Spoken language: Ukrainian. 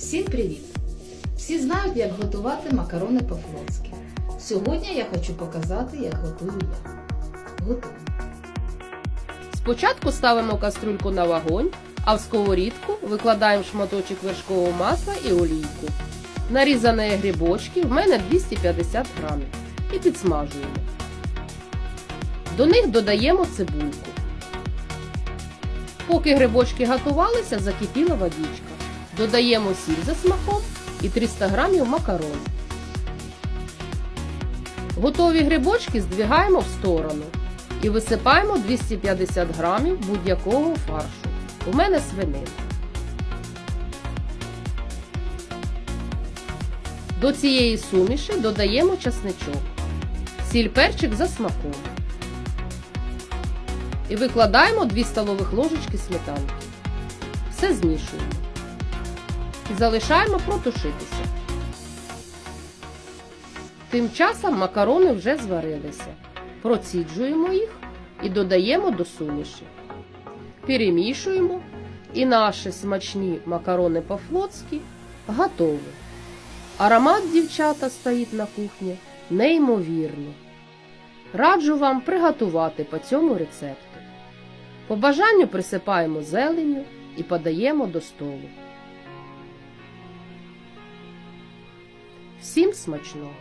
Всім привіт! Всі знають, як готувати макарони по-флотськи. Сьогодні я хочу показати, як готую я. Готую. Спочатку ставимо кастрюльку на вогонь, а в сковорідку викладаємо шматочок вершкового масла і олійку. Нарізані грибочки в мене 250 грамів і підсмажуємо. До них додаємо цибульку. Поки грибочки готувалися, закипіла водичка. Додаємо сіль за смаком і 300 грамів макарон. Готові грибочки здвигаємо в сторону і висипаємо 250 грамів будь-якого фаршу. У мене свинина. До цієї суміші додаємо часничок, сіль перчик за смаком. І викладаємо 2 столових ложечки сметанки. Все змішуємо. Залишаємо протушитися. Тим часом макарони вже зварилися. Проціджуємо їх і додаємо до суміші. Перемішуємо і наші смачні макарони по-флотськи готові. Аромат дівчата стоїть на кухні неймовірний. Раджу вам приготувати по цьому рецепту. По бажанню присипаємо зеленню і подаємо до столу. Всім смачного!